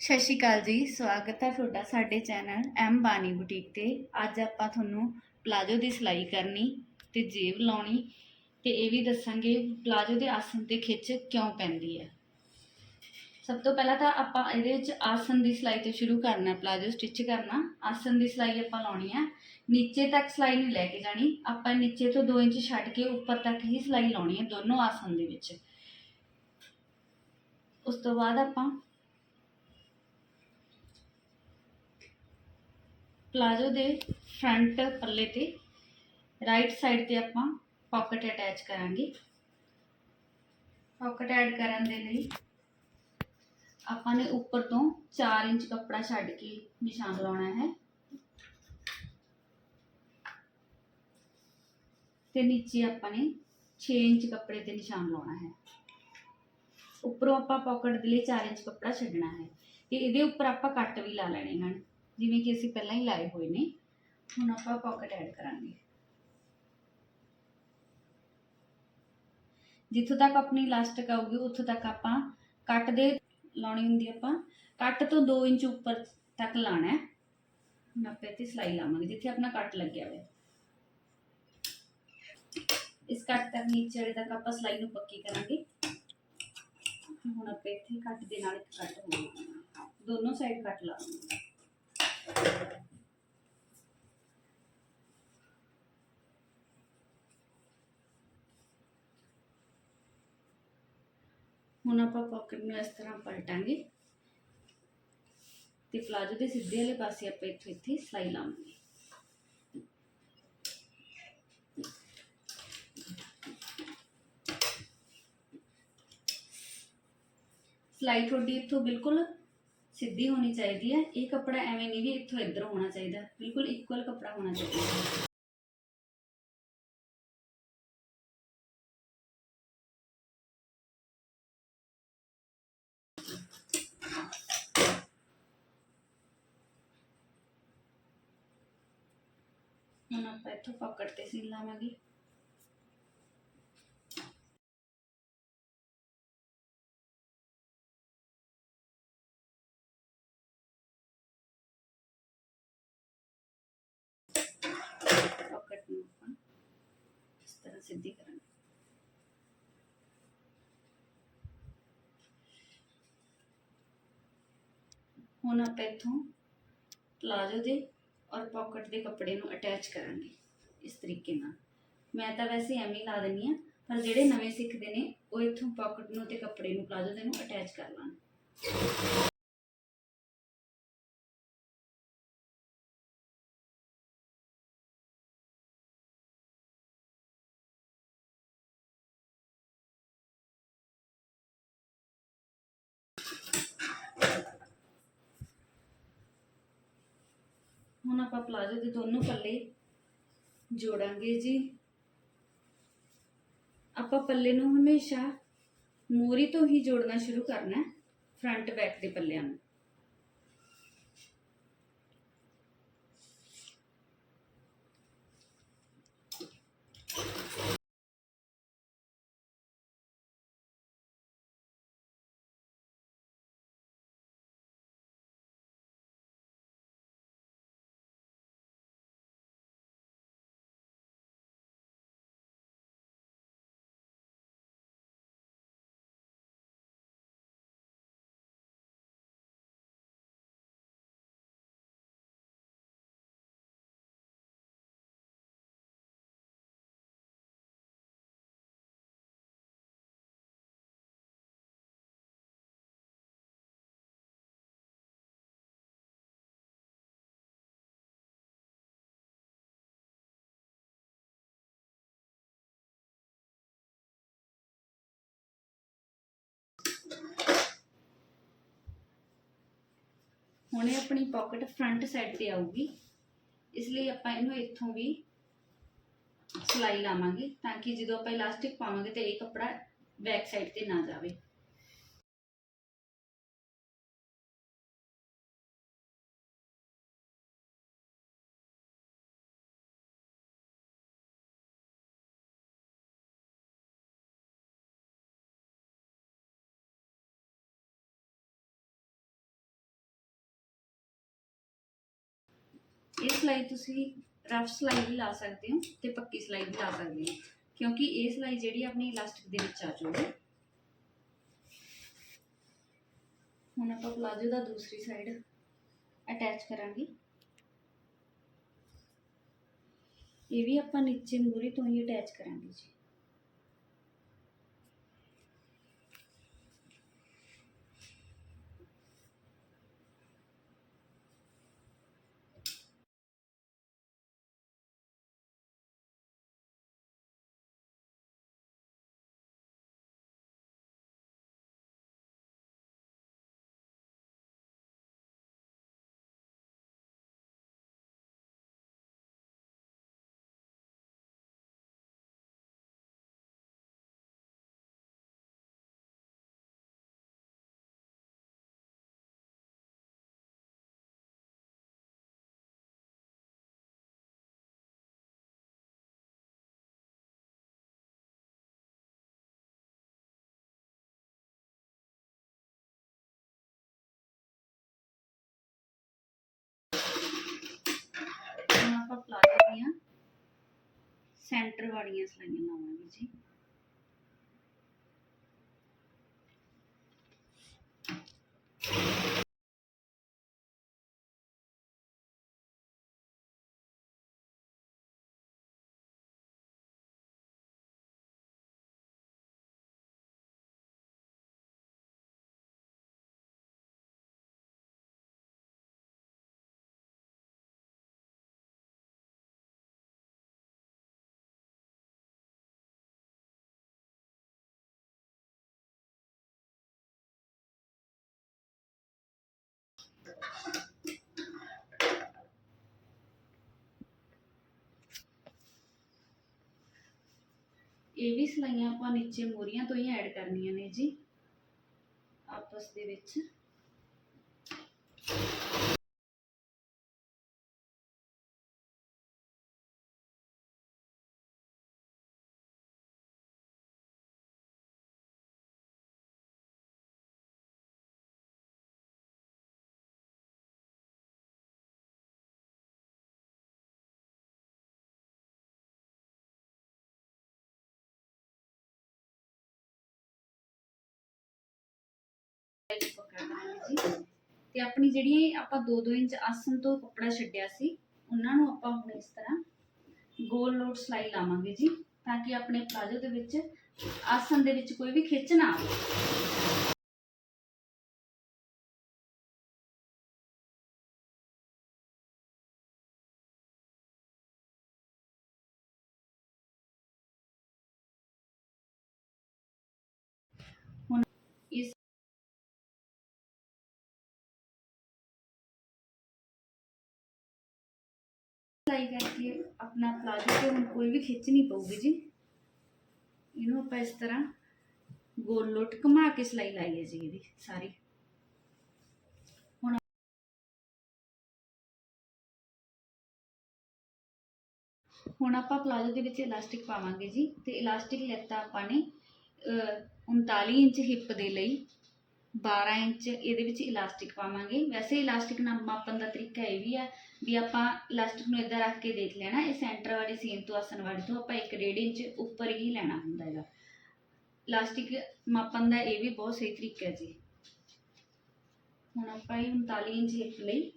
ਸਤਿ ਸ਼੍ਰੀ ਅਕਾਲ ਜੀ, ਸਵਾਗਤ ਹੈ ਤੁਹਾਡਾ ਸਾਡੇ ਚੈਨਲ ਐਮ ਬਾਨੀ ਬੁਟੀਕ ਤੇ। ਅੱਜ ਆਪਾਂ ਤੁਹਾਨੂੰ ਪਲਾਜੋ ਦੀ ਸਿਲਾਈ ਕਰਨੀ ਤੇ ਜੇਬ ਲਾਉਣੀ ਤੇ ਇਹ ਵੀ ਦੱਸਾਂਗੇ ਪਲਾਜੋ ਦੇ ਆਸਨ ਤੇ ਖਿੱਚ ਕਿਉਂ ਪੈਂਦੀ ਹੈ। ਸਭ ਤੋਂ ਪਹਿਲਾਂ ਤਾਂ ਆਪਾਂ ਇਹਦੇ ਵਿੱਚ ਆਸਨ ਦੀ ਸਿਲਾਈ ਤੋਂ ਸ਼ੁਰੂ ਕਰਨਾ, ਪਲਾਜੋ ਸਟਿਚ ਕਰਨਾ। ਆਸਨ ਦੀ ਸਿਲਾਈ ਆਪਾਂ ਲਾਉਣੀ ਹੈ। ਨੀਚੇ ਤੱਕ ਸਿਲਾਈ ਨਹੀਂ ਲੈ ਕੇ ਜਾਣੀ। ਆਪਾਂ ਨੀਚੇ ਤੋਂ 2 ਇੰਚ ਛੱਡ ਕੇ ਉੱਪਰ ਤੱਕ ਹੀ ਸਿਲਾਈ ਲਾਉਣੀ ਹੈ ਦੋਨੋਂ ਆਸਨ ਦੇ ਵਿੱਚ। ਉਸ ਤੋਂ ਬਾਅਦ ਆਪਾਂ ਪਲਾਜੋ ਦੇ ਫਰੰਟ ਪੱਲੇ ਤੇ ਰਾਈਟ ਸਾਈਡ ਤੇ ਆਪਾਂ ਪਾਕਟ ਅਟੈਚ ਕਰਾਂਗੇ ਪਾਕਟ ਐਡ ਕਰਨ ਦੇ ਲਈ ਆਪਾਂ ਨੇ ਉੱਪਰ ਤੋਂ 4 ਇੰਚ ਕੱਪੜਾ ਛੱਡ ਕੇ ਨਿਸ਼ਾਨ ਲਾਉਣਾ ਹੈ ਤੇ ਨੀਚੇ ਆਪਾਂ ਨੇ 6 ਇੰਚ ਕੱਪੜੇ ਤੇ ਨਿਸ਼ਾਨ ਲਾਉਣਾ ਹੈ ਉੱਪਰੋਂ ਆਪਾਂ ਪਾਕਟ ਦੇ ਲਈ 4 ਇੰਚ ਕੱਪੜਾ ਛੱਡਣਾ ਹੈ ਤੇ ਇਹਦੇ ਉੱਪਰ ਆਪਾਂ ਕੱਟ ਵੀ ਲਾ ਲੈਣੇ ਹਨ ਜਿਵੇਂ ਕਿ ਅਸੀਂ ਪਹਿਲਾਂ ਹੀ ਲਾਏ ਹੋਏ ਨੇ, ਹੁਣ ਆਪਾਂ ਪਾਕਟ ਐਡ ਕਰਾਂਗੇ। ਜਿੱਥੋਂ ਤੱਕ ਆਪਣੀ ਇਲਾਸਟਿਕ ਆਊਗੀ, ਉੱਥੋਂ ਤੱਕ ਆਪਾਂ ਕੱਟ ਦੇ ਲਾਉਣੀ ਹੁੰਦੀ ਆਪਾਂ। ਕੱਟ ਤੋਂ 2 ਇੰਚ ਉੱਪਰ ਤੱਕ ਲਾਣਾ ਹੈ। ਹੁਣ ਆਪਾਂ ਇੱਥੇ ਸਿਲਾਈ ਲਾਵਾਂਗੇ, ਜਿੱਥੇ ਆਪਣਾ ਕੱਟ ਲੱਗਿਆ ਹੋਇਆ। ਇਸ ਕੱਟ ਤੱਕ, ਨੀਚੇ ਤੱਕ ਆਪਾਂ ਸਿਲਾਈ ਨੂੰ ਪੱਕੀ ਕਰਾਂਗੇ। ਹੁਣ ਆਪਾਂ ਇੱਥੇ ਕੱਟ ਦੇ ਨਾਲ ਇੱਕ ਕੱਟ ਹੋਊਗਾ ਦੋਨੋਂ ਸਾਈਡ ਕੱਟ ਲਾਵਾਂਗੇ। ਹੁਣ ਆਪਾਂ ਪਾਕਟ ਨੂੰ ਇਸ ਤਰ੍ਹਾਂ ਪਲਟਾਂਗੇ ਤੇ ਪਲਾਜੋ ਦੇ ਸਿੱਧੇ ਵਾਲੇ ਪਾਸੇ ਆਪਾਂ ਇੱਥੇ ਇੱਥੇ ਸਿਲਾਈ ਲਾਵਾਂਗੇ। ਸਲਾਈ ਤੁਹਾਡੀ ਇੱਥੋਂ ਬਿਲਕੁਲ ਸਿੱਧੀ ਹੋਣੀ ਚਾਹੀਦੀ ਹੈ। ਇਹ ਕੱਪੜਾ ਐਵੇਂ ਨਹੀਂ ਵੀ ਇੱਥੋਂ ਇੱਧਰ ਹੋਣਾ ਚਾਹੀਦਾ। ਬਿਲਕੁਲ ਇਕੁਅਲ ਕੱਪੜਾ ਹੋਣਾ ਚਾਹੀਦਾ। ਹੈ ਹੁਣ ਆਪਾਂ ਇੱਥੋਂ ਪਕੜ ਤੇ ਸੀਨ ਲਾਵਾਂਗੇ ਪਕੜ ਨੂੰ ਆਪਾਂ ਇਸ ਤਰ੍ਹਾਂ ਸਿੱਧੀ ਕਰਾਂਗੇ। ਹੁਣ ਆਪਾਂ ਇੱਥੋਂ ਪਲਾਜੋ ਦੇ ਔਰ ਪਾਕਟ ਦੇ ਕੱਪੜੇ ਨੂੰ ਅਟੈਚ ਕਰਾਂਗੇ, ਇਸ ਤਰੀਕੇ ਨਾਲ। ਮੈਂ ਤਾਂ ਵੈਸੇ ਐਵੇਂ ਲਾ ਦਿੰਨੀ ਆ ਪਰ ਜਿਹੜੇ ਨਵੇਂ ਸਿੱਖਦੇ ਨੇ, ਉਹ ਇੱਥੋਂ ਪਾਕਟ ਨੂੰ ਤੇ ਕੱਪੜੇ ਨੂੰ ਪਲਾਜੋ ਦੇ ਨੂੰ ਅਟੈਚ ਕਰ ਲਾਣ। ਹੁਣ ਆਪਾਂ ਪਲਾਜੋ ਦੇ ਦੋਨੋਂ ਪੱਲੇ ਜੋੜਾਂਗੇ ਜੀ। ਆਪਾਂ ਪੱਲੇ ਨੂੰ ਹਮੇਸ਼ਾ ਮੂਰੀ ਤੋਂ ਹੀ ਜੋੜਨਾ ਸ਼ੁਰੂ ਕਰਨਾ ਫਰੰਟ ਬੈਕ ਦੇ ਪੱਲਿਆਂ ਨੂੰ। ਹੁਣ ਇਹ ਆਪਣੀ ਪਾਕਟ ਫਰੰਟ ਸਾਈਡ ਤੇ ਆਊਗੀ। ਇਸ ਲਈ ਆਪਾਂ ਇਹਨੂੰ ਇੱਥੋਂ ਵੀ ਸਿਲਾਈ ਲਾਵਾਂਗੇ ਤਾਂ ਕਿ ਜਦੋਂ ਆਪਾਂ ਇਲਾਸਟਿਕ ਪਾਵਾਂਗੇ ਤੇ ਇਹ ਕੱਪੜਾ ਬੈਕ ਸਾਈਡ ਤੇ ਨਾ ਜਾਵੇ। ਇਹ ਸਿਲਾਈ ਤੁਸੀਂ ਰਫ ਸਿਲਾਈ ਵੀ ਲਾ ਸਕਦੇ ਹੋ ਤੇ ਪੱਕੀ ਸਿਲਾਈ ਵੀ ਲਾ ਸਕਦੇ ਹੋ, ਕਿਉਂਕਿ ਇਹ ਸਿਲਾਈ ਜਿਹੜੀ ਆਪਣੀ ਇਲਾਸਟਿਕ ਦੇ ਵਿੱਚ ਆ ਜਾਊਗੀ। ਹੁਣ ਆਪਾਂ ਪਲਾਜੋ ਦਾ ਦੂਸਰੀ ਸਾਈਡ ਅਟੈਚ ਕਰਾਂਗੇ। ਇਹ ਵੀ ਆਪਾਂ ਨੀਚੇ ਮੂਰੀ ਤੋਂ ਹੀ ਅਟੈਚ ਕਰਾਂਗੇ ਜੀ। ਆਪਾਂ ਪਲਾਜੋ ਦੀਆਂ ਸੈਂਟਰ ਵਾਲੀਆਂ ਸਲਾਈਆਂ ਲਾਵਾਂਗੇ ਜੀ। ਇਹ ਵੀ ਸਲਾਈਆਂ ਆਪਾਂ ਨੀਚੇ ਮੋਰੀਆਂ ਤੋਂ ਹੀ ਐਡ ਕਰਨੀਆਂ ਨੇ ਜੀ। ਆਪਸ ਦੇ ਵਿੱਚ। ਪਕੜ ਕਰਾਂਗੇ ਜੀ। ਤੇ ਆਪਣੀ ਜਿਹੜੀ ਆਪਾਂ 2-2 ਇੰਚ ਆਸਨ ਤੋਂ ਕੱਪੜਾ ਛੱਡਿਆ ਸੀ, ਉਹਨਾਂ ਨੂੰ ਆਪਾਂ ਹੁਣ ਇਸ ਤਰ੍ਹਾਂ ਗੋਲ ਲੋਟ ਸਲਾਈ ਲਾਵਾਂਗੇ ਜੀ, ਤਾਂ ਕਿ ਆਪਣੇ ਪਲਾਜੋ ਦੇ ਵਿੱਚ ਆਸਨ ਦੇ ਵਿੱਚ ਕੋਈ ਵੀ ਖਿੱਚ ਨਾ ਆਵੇ। ਸਿਲਾਈ ਕਰਕੇ ਆਪਣਾ ਪਲਾਜੋ ਤੇ ਹੁਣ ਕੋਈ ਵੀ ਖਿੱਚ ਨਹੀਂ ਪਊਗੀ ਜੀ। ਇਹਨੂੰ ਆਪਾਂ ਇਸ ਤਰ੍ਹਾਂ ਗੋਲ ਲੋਟ ਘੁਮਾ ਕੇ ਸਿਲਾਈ ਲਾਈ ਜੀ ਇਹਦੀ ਸਾਰੀ। ਹੁਣ ਆਪਾਂ ਪਲਾਜੋ ਦੇ ਵਿੱਚ ਇਲਾਸਟਿਕ ਪਾਵਾਂਗੇ ਜੀ ਤੇ ਇਲਾਸਟਿਕ ਲੈਤਾ ਆਪਾਂ ਨੇ ਅਹ, 39 ਇੰਚ ਹਿੱਪ ਦੇ ਲਈ। 12 ਇੰਚ ਇਹਦੇ ਵਿੱਚ ਇਲਾਸਟਿਕ ਪਾਵਾਂਗੇ। ਵੈਸੇ ਇਲਾਸਟਿਕ ਨਾਲ ਮਾਪਣ ਦਾ ਤਰੀਕਾ ਇਹ ਵੀ ਆ ਵੀ ਆਪਾਂ ਇਲਾਸਟਿਕ ਨੂੰ ਇਦਾਂ ਰੱਖ ਕੇ ਦੇਖ ਲੈਣਾ, ਇਹ ਸੈਂਟਰ ਵਾਲੀ ਸੀਨ ਤੋਂ ਆਸਨ ਵਾਲੀ ਤੋਂ ਆਪਾਂ 1.5 ਇੰਚ ਉੱਪਰ ਹੀ ਲੈਣਾ ਹੁੰਦਾ ਹੈਗਾ। ਇਲਾਸਟਿਕ ਮਾਪਣ ਦਾ ਇਹ ਵੀ ਬਹੁਤ ਸਹੀ ਤਰੀਕਾ ਹੈ ਜੀ। ਹੁਣ ਆਪਾਂ ਇਹ 39 ਇੰਚ ਹਿੱਪ ਲਈ।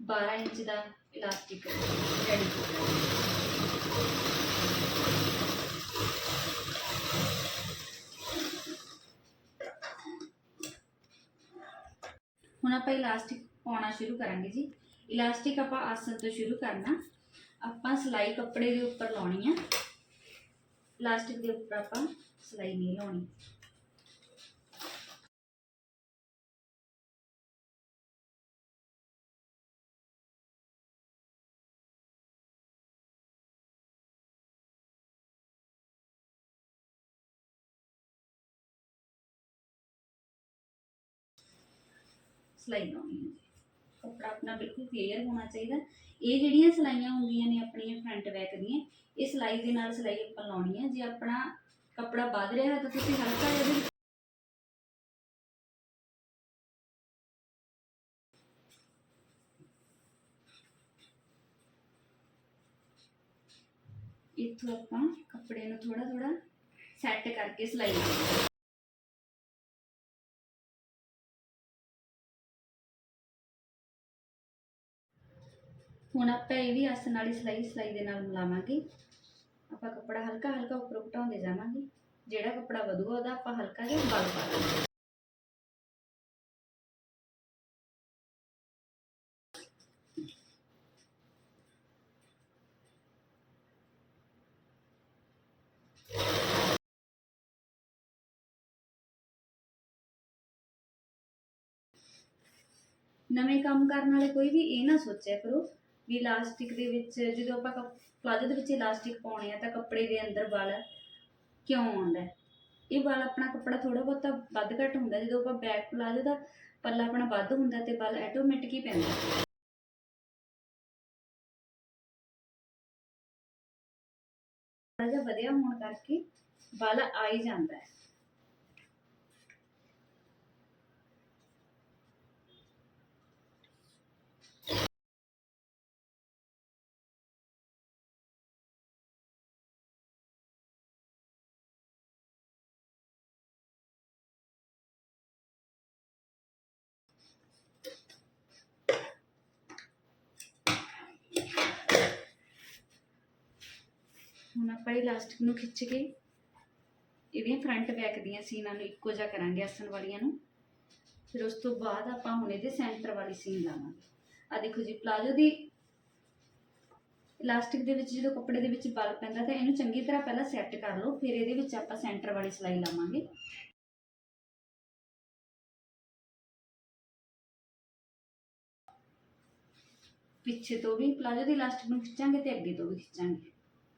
12 ਇੰਚ ਦਾ ਇਲਾਸਟਿਕ ਰੈਡੀ ਕੀਤਾ ਹੁਣ ਆਪਾਂ ਇਲਾਸਟਿਕ ਪਾਉਣਾ ਸ਼ੁਰੂ ਕਰਾਂਗੇ ਜੀ। ਇਲਾਸਟਿਕ ਆਪਾਂ ਆਸਨ ਤੋਂ ਸ਼ੁਰੂ ਕਰਨਾ। ਆਪਾਂ ਸਿਲਾਈ ਕੱਪੜੇ ਦੇ ਉੱਪਰ ਲਾਉਣੀ ਆ। ਇਲਾਸਟਿਕ ਦੇ ਉੱਪਰ ਆਪਾਂ ਸਿਲਾਈ ਨਹੀਂ ਲਾਉਣੀ। सिलाई ना होनी कपड़ा अपना बिल्कुल क्लीयर होना चाहिए ये जड़िया सिलाइया होंगे ने अपन फ्रंट बैक दिलाई यह के सिलाई आप लाइनी है जो अपना कपड़ा बद रहा है तो तुम हल्का ये इतों आप कपड़े थोड़ा थोड़ा सैट करके सिलाई ਹੁਣ ਆਪਾਂ ਇਹ ਵੀ ਆਸਨ ਵਾਲੀ ਸਿਲਾਈ ਸਿਲਾਈ ਦੇ ਨਾਲ ਮਿਲਾਵਾਂਗੇ। ਆਪਾਂ ਕੱਪੜਾ ਹਲਕਾ ਹਲਕਾ ਉੱਪਰ ਘਟਾਉਂਦੇ ਜਾਵਾਂਗੇ। ਜਿਹੜਾ ਕੱਪੜਾ ਵਧੂਗਾ, ਉਹਦਾ ਆਪਾਂ ਹਲਕਾ ਜਿਹਾ ਬਲ ਪਾ ਨਵੇਂ ਕੰਮ ਕਰਨ ਵਾਲੇ ਕੋਈ ਵੀ ਇਹ ਨਾ ਸੋਚਿਆ ਕਰੋ ਵੀ ਇਲਾਸਟਿਕ ਦੇ ਵਿੱਚ, ਜਦੋਂ ਆਪਾਂ ਪਲਾਜ਼ੋ ਦੇ ਵਿੱਚ ਇਲਾਸਟਿਕ ਪਾਉਣੇ ਆ ਤਾਂ ਕੱਪੜੇ ਦੇ ਅੰਦਰ ਵਲ ਕਿਉਂ ਆਉਂਦਾ ਇਹ ਵਲ ਆਪਣਾ ਕੱਪੜਾ ਥੋੜਾ ਬਹੁਤਾ ਵੱਧ ਘੱਟ ਹੁੰਦਾ, ਜਦੋਂ ਆਪਾਂ ਬੈਕ ਪਲਾਜ਼ੋ ਦਾ ਪੱਲਾ ਆਪਣਾ ਵੱਧ ਹੁੰਦਾ ਤੇ ਵਲ ਆਟੋਮੈਟਿਕ ਹੀ ਪੈਂਦਾ ਥੋੜਾ ਜਿਹਾ ਵਧਿਆ ਹੋਣ ਕਰਕੇ ਵਲ ਆ ਹੀ ਜਾਂਦਾ ਹੈ। ਹੁਣ ਆਪਾਂ ਇਲਾਸਟਿਕ ਨੂੰ ਖਿੱਚ ਕੇ ਇਹਦੀਆਂ ਫਰੰਟ ਬੈਕ ਦੀਆਂ ਸੀਨਾਂ ਨੂੰ ਇੱਕੋ ਜਿਹਾ ਕਰਾਂਗੇ ਆਸਣ ਵਾਲੀਆਂ ਨੂੰ। ਫਿਰ ਉਸ ਤੋਂ ਬਾਅਦ ਆਪਾਂ ਹੁਣ ਇਹਦੇ ਸੈਂਟਰ ਵਾਲੀ ਸੀਨ ਲਾਵਾਂਗੇ। ਆ ਦੇਖੋ ਜੀ, ਪਲਾਜ਼ੋ ਦੀ ਇਲਾਸਟਿਕ ਦੇ ਵਿੱਚ ਜਦੋਂ ਕੱਪੜੇ ਦੇ ਵਿੱਚ ਬਲ ਪੈਂਦਾ ਤਾਂ ਇਹਨੂੰ ਚੰਗੀ ਤਰ੍ਹਾਂ ਪਹਿਲਾਂ ਸੈੱਟ ਕਰ ਲਓ, ਫਿਰ ਇਹਦੇ ਵਿੱਚ ਆਪਾਂ ਸੈਂਟਰ ਵਾਲੀ ਸਿਲਾਈ ਲਾਵਾਂਗੇ। ਪਿੱਛੇ ਤੋਂ ਵੀ ਪਲਾਜ਼ੋ ਦੀ ਇਲਾਸਟਿਕ ਨੂੰ ਖਿੱਚਾਂਗੇ ਤੇ ਅੱਗੇ ਤੋਂ ਵੀ ਖਿੱਚਾਂਗੇ।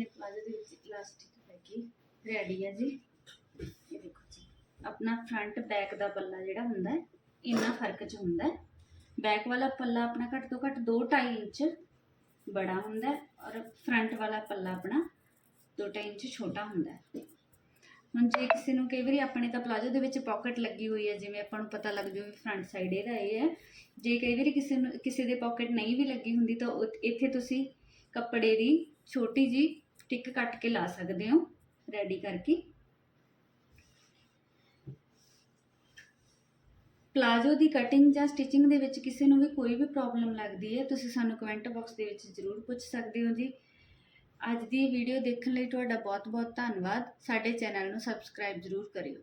ਆਪਣੇ ਪਲਾਜ਼ੋ ਦੇ ਵਿੱਚ ਇਲਾਸਟਿਕ ਹੈਗੀ ਰੈਡੀ ਹੈ ਜੀ। ਇਹ ਦੇਖੋ ਜੀ, ਆਪਣਾ ਫਰੰਟ ਬੈਕ ਦਾ ਪੱਲਾ ਜਿਹੜਾ ਹੁੰਦਾ ਹੈ, ਇੰਨਾ ਫ਼ਰਕ ਚ ਹੁੰਦਾ ਹੈ। ਬੈਕ ਵਾਲਾ ਪੱਲਾ ਆਪਣਾ ਘੱਟ ਤੋਂ ਘੱਟ 2.5 ਇੰਚ ਬੜਾ ਹੁੰਦਾ ਹੈ ਔਰ ਫਰੰਟ ਵਾਲਾ ਪੱਲਾ ਆਪਣਾ 2.5 ਇੰਚ ਛੋਟਾ ਹੁੰਦਾ ਹੈ। ਹੁਣ ਜੇ ਕਿਸੇ ਨੂੰ ਕਈ ਵਾਰੀ ਆਪਣੇ ਤਾਂ ਪਲਾਜ਼ੋ ਦੇ ਵਿੱਚ ਪਾਕਟ ਲੱਗੀ ਹੋਈ ਹੈ, ਜਿਵੇਂ ਆਪਾਂ ਨੂੰ ਪਤਾ ਲੱਗ ਜਾਊ ਵੀ ਫਰੰਟ ਸਾਈਡ ਇਹਦਾ ਇਹ ਹੈ। ਜੇ ਕਈ ਵਾਰੀ ਕਿਸੇ ਨੂੰ, ਕਿਸੇ ਦੇ ਪਾਕਟ ਨਹੀਂ ਵੀ ਲੱਗੀ ਹੁੰਦੀ ਤਾਂ ਉਹ- ਇੱਥੇ ਤੁਸੀਂ ਕੱਪੜੇ ਦੀ ਛੋਟੀ ਜੀ ਟਿਕ ਕੱਟ ਕੇ ਲਾ ਸਕਦੇ ਹੋ, ਰੈਡੀ ਕਰਕੇ। ਪਲਾਜ਼ੋ ਦੀ ਕਟਿੰਗ ਜਾਂ ਸਟਿਚਿੰਗ ਦੇ ਵਿੱਚ ਕਿਸੇ ਨੂੰ ਵੀ ਕੋਈ ਵੀ ਪ੍ਰੋਬਲਮ ਲੱਗਦੀ ਹੈ, ਤੁਸੀਂ ਸਾਨੂੰ ਕਮੈਂਟ ਬਾਕਸ ਦੇ ਵਿੱਚ ਜ਼ਰੂਰ ਪੁੱਛ ਸਕਦੇ ਹੋ ਜੀ। ਅੱਜ ਦੀ ਵੀਡੀਓ ਦੇਖਣ ਲਈ ਤੁਹਾਡਾ ਬਹੁਤ ਬਹੁਤ ਧੰਨਵਾਦ। ਸਾਡੇ ਚੈਨਲ ਨੂੰ ਸਬਸਕ੍ਰਾਈਬ ਜ਼ਰੂਰ ਕਰਿਓ।